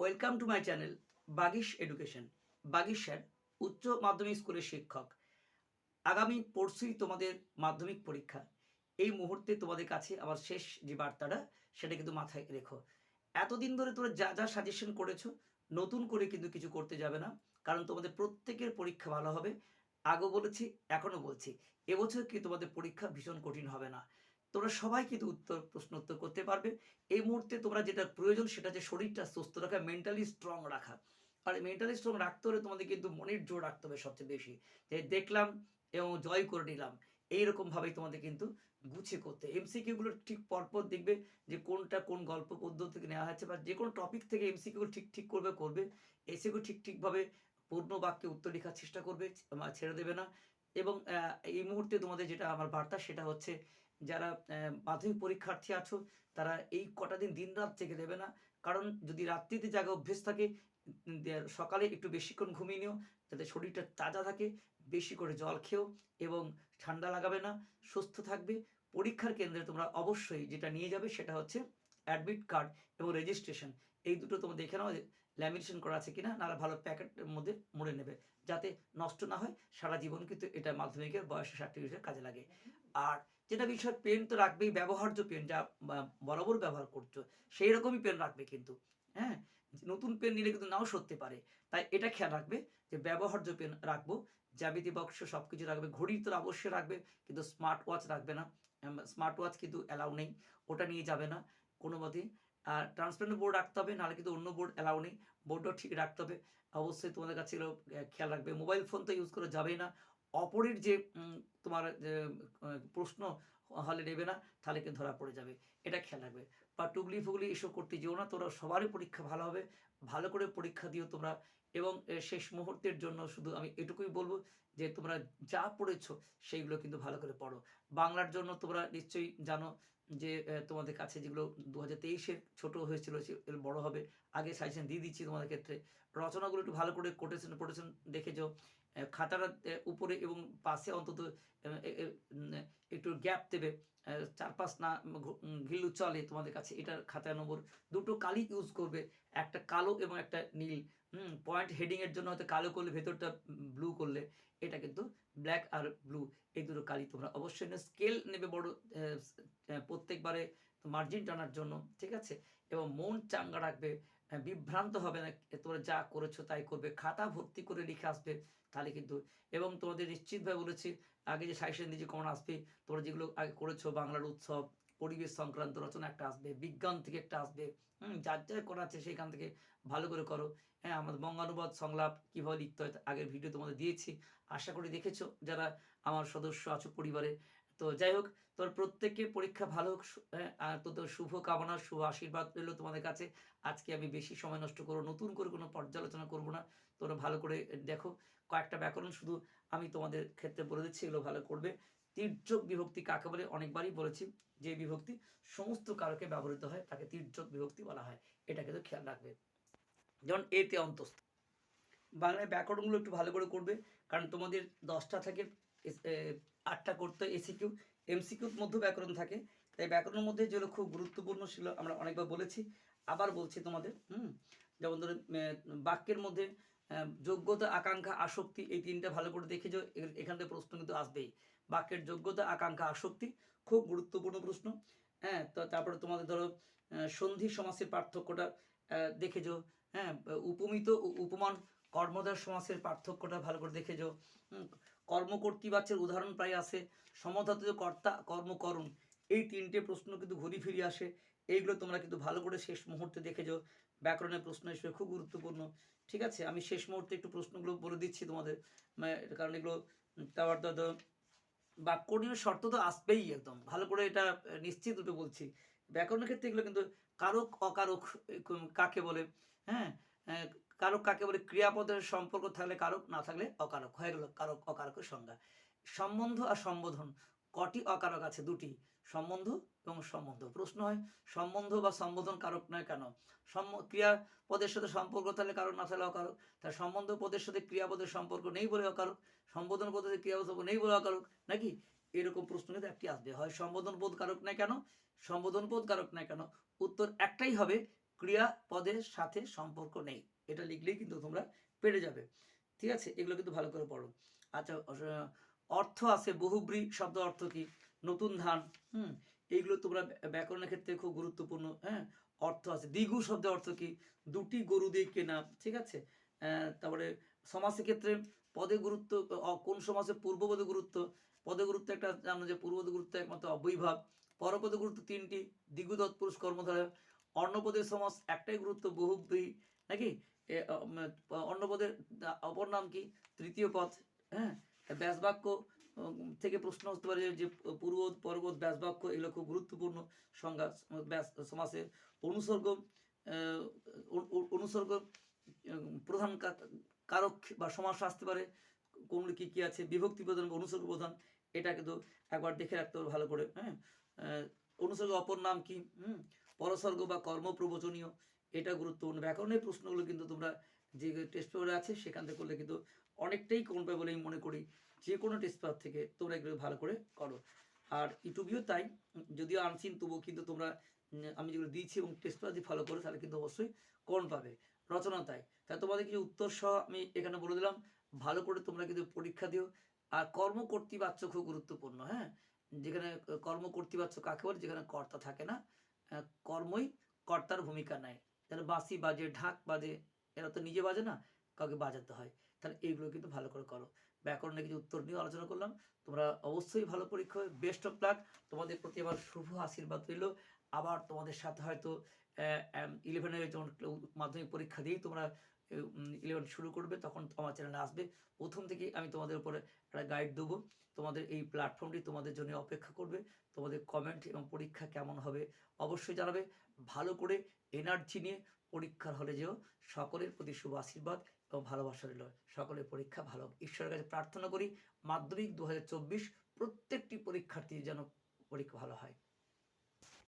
Welcome to my channel Bagish education. Bagish sir, উচ্চ মাধ্যমিক স্কুলের শিক্ষক। আগামী পরশুই তোমাদের মাধ্যমিক পরীক্ষা। এই মুহূর্তে তোমাদের কাছে আমার শেষ যে বার্তাটা, সেটা কিন্তু মাথায় রেখো। এতদিন ধরে তোমরা যা যা সাজেশন করেছ, নতুন করে কিন্তু কিছু করতে যাবে না, কারণ তোমাদের প্রত্যেকের পরীক্ষা ভালো হবে। আগেও বলেছি, এখনও বলছি। এবছর কি তোমাদের পরীক্ষা ভীষণ কঠিন হবে না। তোমরা সবাই কিন্তু উত্তর প্রশ্ন উত্তর করতে পারবে। এই মুহূর্তে তোমরা যেটা প্রয়োজন সেটা যে শরীরটা সুস্থ রাখা মেন্টালি স্ট্রং রাখা। আর মেন্টালি স্ট্রং রাখতে হলে তোমাদের কিন্তু মনের জোর রাখতে হবে সবচেয়ে বেশি। যে দেখলাম এবং জয় করে নিলাম এইরকমভাবেই তোমাদের কিন্তু গুছিয়ে করতে এমসিকিউগুলো ঠিক পরপর দেখবে যে কোনটা কোন গল্প পদ্ধতি থেকে নেওয়া হয়েছে বা যে কোনো টপিক থেকে এমসিকিউ ঠিক ঠিক করবে করবে। এসিকিউ ঠিক ঠিকভাবে পূর্ণ বাক্যে উত্তর লেখার চেষ্টা করবে ছেড়ে দেবে না। এবং এই মুহূর্তে তোমাদের যেটা আমার বার্তা সেটা হচ্ছে যারা মাধ্যমিক পরীক্ষার্থী আছো, তারা এই কটা দিন দিন রাত জেগে দেবে না। কারণ যদি রাত্রিতে জায়গা অভ্যেস থাকে সকালে একটু বেশিক্ষণ ঘুমিয়ে নিও, যাতে শরীরটা তাজা থাকে, বেশি করে জল খেও এবং ঠান্ডা লাগাবে না, সুস্থ থাকবে। পরীক্ষার কেন্দ্রে তোমরা অবশ্যই যেটা নিয়ে যাবে সেটা হচ্ছে অ্যাডমিট কার্ড এবং রেজিস্ট্রেশন। এই দুটো তোমরা দেখে নাও ল্যামিনেশন করা আছে কিনা, নাহলে ভালো প্যাকেটের মধ্যে মুড়ে নেবে। যাতে নষ্ট না হয়, সারা জীবন কিন্তু এটা মাধ্যমিকের বয়সের সার্টিফিকেটের কাজে লাগে। আর যেটা বিষয় পেন তো রাখবেই, ব্যবহার্য পেন যা বরাবর ব্যবহার করছ, সেই রকমই পেন রাখবে কিন্তু। হ্যাঁ? নতুন পেন নিলে কিন্তু নাও সরতে পারে। তাই এটা খেয়াল রাখবে যে, ব্যবহার্য পেন রাখব। জ্যামিতি বক্স সব কিছু রাখবে ঘড়ি তো অবশ্যই রাখবে, কিন্তু স্মার্ট ওয়াচ রাখবে না। স্মার্ট ওয়াচ কিন্তু অ্যালাউ নেই, ওটা নিয়ে যাবে না। কোনো মতেই আর ট্রান্সপারেন্ট বোর্ড রাখতে হবে, নাহলে কিন্তু অন্য বোর্ড অ্যালাউ নেই। বোর্ডও ঠিক রাখতে হবে। অবশ্যই তোমাদের কাছে এগুলো খেয়াল রাখবে। মোবাইল ফোন তো ইউজ করা যাবেই না। অপরের যে তোমার প্রশ্ন হলে নেবে না, তাহলে কিন্তু ধরা পড়ে যাবে। এটা খেয়াল রাখবে। বা টুগলি ফুগলি এসব করতে যেও না, তোরা সবারই পরীক্ষা ভালো হবে। ভালো করে পরীক্ষা দিও তোমরা। এবং শেষ মুহূর্তের জন্য শুধু আমি এটুকুই বলব যে, তোমরা যা পড়েছো, সেইগুলো কিন্তু ভালো করে পড়ো। বাংলার জন্য তোমরা নিশ্চয়ই জানো যে তোমাদের কাছে যেগুলো দু হাজার তেইশের ছোটো হয়েছিল বড় হবে আগে সাজেশন দিয়ে দিচ্ছি তোমাদের ক্ষেত্রে। রচনাগুলো একটু ভালো করে কোটেশন কোটেশন দেখেছ। খাতার উপরে এবং পাশে অন্তত একটু গ্যাপ দেবে। চার পাঁচ না ঘু- উম, ঘিলু চলে তোমাদের কাছে এটার খাতা নম্বর। দুটো কালি ইউজ করবে একটা কালো এবং একটা নীল। হুম পয়েন্ট হেডিংয়ের জন্য হয়তো কালো করলে, ভেতরটা ব্লু করলে, এটা কিন্তু ব্ল্যাক আর ব্লু এই দুটো কালি তোমরা অবশ্যই স্কেল নেবে বড় প্রত্যেকবারে মার্জিন টানার জন্য, ঠিক আছে? এবং মন চাঙ্গা রাখবে বিভ্রান্ত হবে না তোমরা যা করেছ তাই করবে, খাতা ভর্তি করে লিখে আসবে, তাহলে কিন্তু, এবং তোমাদের নিশ্চিতভাবে বলেছি, আগে যে সাজেশন দিয়েছি, কমন আসবে, তোমরা যেগুলো আগে করেছ, বাংলার উৎসব পরিবেশ সংক্রান্ত রচনা একটা আসবে বিজ্ঞান থেকে একটা আসবে হুম যার যা করা আছে সেখান থেকে ভালো করে করো। হ্যাঁ আমাদের বঙ্গানুবাদ সংলাপ কীভাবে লিখতে হয় আগের ভিডিও তোমাদের দিয়েছি আশা করি দেখেছ যারা আমার সদস্য আছো পরিবারে। তো যাই হোক তোর প্রত্যেককে পরীক্ষা ভালো হোক হ্যাঁ, আর তোদের শুভ কামনা শুভ আশীর্বাদ রইল তোমাদের কাছে। আজকে আমি বেশি সময় নষ্ট করব নতুন করে কোনো পর্যালোচনা করব না। তোমরা ভালো করে দেখো কয়েকটা ব্যাকরণ শুধু আমি তোমাদের ক্ষেত্রে বলে দিচ্ছি এগুলো ভালো করবে। তির্যক বিভক্তি কাকে বলে? অনেকবারই বলেছি, যে বিভক্তি সমস্ত কারকে ব্যবহৃত হয়, তাকে তির্যক বিভক্তি বলা হয়। এটা কিন্তু খেয়াল রাখবে যেমন এতে অন্তস্থ। বাংলায় ব্যাকরণগুলো একটু ভালো করে করবে, কারণ তোমাদের দশটা থেকে আটটা করতে এসিকিউ এমসিকিউর মধ্যে ব্যাকরণ থাকে। তাই ব্যাকরণের মধ্যে যেগুলো খুব গুরুত্বপূর্ণ ছিল আমরা অনেকবার বলেছি। আবার বলছি তোমাদের, হুম? যেমন ধরো বাক্যের মধ্যে যোগ্যতা আকাঙ্ক্ষা আসক্তি এই তিনটা ভালো করে দেখে যাও। এখান থেকে প্রশ্ন কিন্তু আসবেই। বাক্যের যোগ্যতা আকাঙ্ক্ষা আসক্তি খুব গুরুত্বপূর্ণ প্রশ্ন। হ্যাঁ তো তারপরে তোমাদের ধরো সন্ধি সমাসের পার্থক্যটা দেখে হ্যাঁ উপমিত উপমান কর্মধার সমাসের পার্থক্যটা ভালো করে দেখে হুম, কর্মকর্তৃবাচ্যের উদাহরণ প্রায় আসে সমধাতুজ কর্তা কর্মকরণ এই তিনটে প্রশ্ন কিন্তু ঘুরি ফিরে আসে। এইগুলো তোমরা কিন্তু ভালো করে শেষ মুহূর্তে দেখে যাও। ব্যাকরণের প্রশ্ন হিসেবে খুব গুরুত্বপূর্ণ। ঠিক আছে, আমি শেষ মুহূর্তে একটু প্রশ্নগুলো বলে দিচ্ছি তোমাদের। কারণ এগুলো তারপর তো ধরো বাক্য শর্ত তো আসবেই একদম। ভালো করে এটা নিশ্চিত রূপে বলছি। ব্যাকরণের ক্ষেত্রে এগুলো কিন্তু কারক, অকারক কাকে বলে হ্যাঁ? কারক কাকে বলে? ক্রিয়াপদের সম্পর্ক থাকলে কারক, না থাকলে অকারক। হয়ে গেল কারক, অকারকের সংজ্ঞা। সম্বন্ধ আর সম্বোধন, কটি অকারক আছে? দুটি। সম্বন্ধ এবং সম্বন্ধ। প্রশ্ন হয়, সম্বন্ধ বা সম্বোধন কারক নয় কেন? সম্ম- ক্রিয়াপদের সাথে সম্পর্ক থাকলে কারক না থাকলে অকারক। তার সম্বন্ধ পদের সাথে ক্রিয়াপদের সম্পর্ক নেই বলে অকারক। সম্বোধন পদের ক্রিয়াপদ নেই বলে অকারক, নাকি? এরকম প্রশ্ন কিন্তু একটি আসবে। হয় সম্বোধন বোধ কারক নাই কেন? সম্বোধন বোধ কারক নাই কেন? উত্তর একটাই হবে, ক্রিয়াপদের সাথে সম্পর্ক নেই। এটা লিখলেই কিন্তু তোমরা পেরে যাবে। ঠিক আছে? এগুলো কিন্তু ভালো করে পড়ো। আচ্ছা অর্থ আছে বহুব্রী শব্দ অর্থ কি? নতুন ধান, হুম, এইগুলো তোমরা ব্যা- ব্যাকরণের ক্ষেত্রে খুব গুরুত্বপূর্ণ হ্যাঁ অর্থ আছে। দ্বিগু শব্দ অর্থ কি? দুটি গরু দিয়ে কেনা, ঠিক আছে? তারপরে সমাজের ক্ষেত্রে পদে গুরুত্ব কোন সমাজে পূর্বপদে গুরুত্ব? পদে গুরুত্ব একটা জানো যে পূর্বপদে গুরুত্ব একমাত্র অবৈভাব। পরপদে গুরুত্ব তিনটি, দ্বিগু তৎপুরুষ কর্মধারা অন্নপদের সমাজ একটাই গুরুত্ব বহুব্রী, নাকি? অন্নপদের অপর নাম কি? তৃতীয় পদ হ্যাঁ ব্যাসবাক্য থেকে প্রশ্ন হতে পারে যে পূর্বদ পর্বত, ব্যাসবাক্য এগুলো খুব গুরুত্বপূর্ণ সংজ্ঞা ব্যাস, সমাসের অনুসর্গ অনুসর্গ প্রধান কারক বা সমাস আসতে পারে, কোনগুলো কী কী আছে, বিভক্তি প্রধান বা অনুসর্গ প্রধান, এটা কিন্তু একবার দেখে রাখতে হবে ভালো করে হ্যাঁ? অনুসর্গ অপর নাম কি? হুম? পরসর্গ বা কর্ম প্রবচনীয়, এটা গুরুত্বপূর্ণ। ব্যাকরণের প্রশ্নগুলো কিন্তু তোমরা যে টেস্ট পেপারে আছে, সেখান থেকে করলে কিন্তু অনেকটাই কমবে বলে আমি মনে করি। যে কোনো টেস্ট পেপার থেকে তোমরা এগুলো ভালো করে করো। আর ইউটিউবেও তাই যদিও আনছিন তবুও কিন্তু তোমরা আমি যেগুলো দিয়েছি এবং টেস্ট পেপার যদি ফলো করো, তাহলে কিন্তু অবশ্যই কোন পাবে। রচনা তাই তাই তোমাদের কিছু উত্তর সহ আমি এখানে বলে দিলাম। ভালো করে তোমরা কিন্তু পরীক্ষা দিও। আর কর্ম কর্তৃবাচ্য খুব গুরুত্বপূর্ণ হ্যাঁ? যেখানে কর্ম কর্তৃবাচ্য কাকে বলে? যেখানে কর্তা থাকে না কর্মই কর্তার ভূমিকা নেয়। তাহলে বাঁশি বাজে, ঢাক বাজে, এরা তো নিজে বাজে না, কাউকে বাজাতে হয়। তাহলে এইগুলো কিন্তু ভালো করে করো। ব্যাকরণে কিছু উত্তর নিয়ে আলোচনা করলাম, তোমরা অবশ্যই ভালো পরীক্ষা হবে। বেস্ট অফ লাক তোমাদের প্রতি আবার শুভ আশীর্বাদ রইল। আবার তোমাদের সাথে হয়তো ইলেভেনে যখন মাধ্যমিক পরীক্ষা দিয়েই তোমরা ইলেভেন শুরু করবে, তখন আমার চ্যানেলে আসবে। প্রথম থেকেই আমি তোমাদের উপরে একটা গাইড দেবো। তোমাদের এই প্ল্যাটফর্মটি তোমাদের জন্য অপেক্ষা করবে। তোমাদের কমেন্ট এবং পরীক্ষা কেমন হবে, অবশ্যই জানাবে। ভালো করে এনার্জি নিয়ে পরীক্ষার হলে যেও সকলের প্রতি শুভ আশীর্বাদ এবং ভালোবাসা রইল সকলের পরীক্ষা ভালো। ঈশ্বরের কাছে প্রার্থনা করি, মাধ্যমিক দু হাজার চব্বিশ প্রত্যেকটি পরীক্ষার্থীর যেন পরীক্ষা ভালো হয়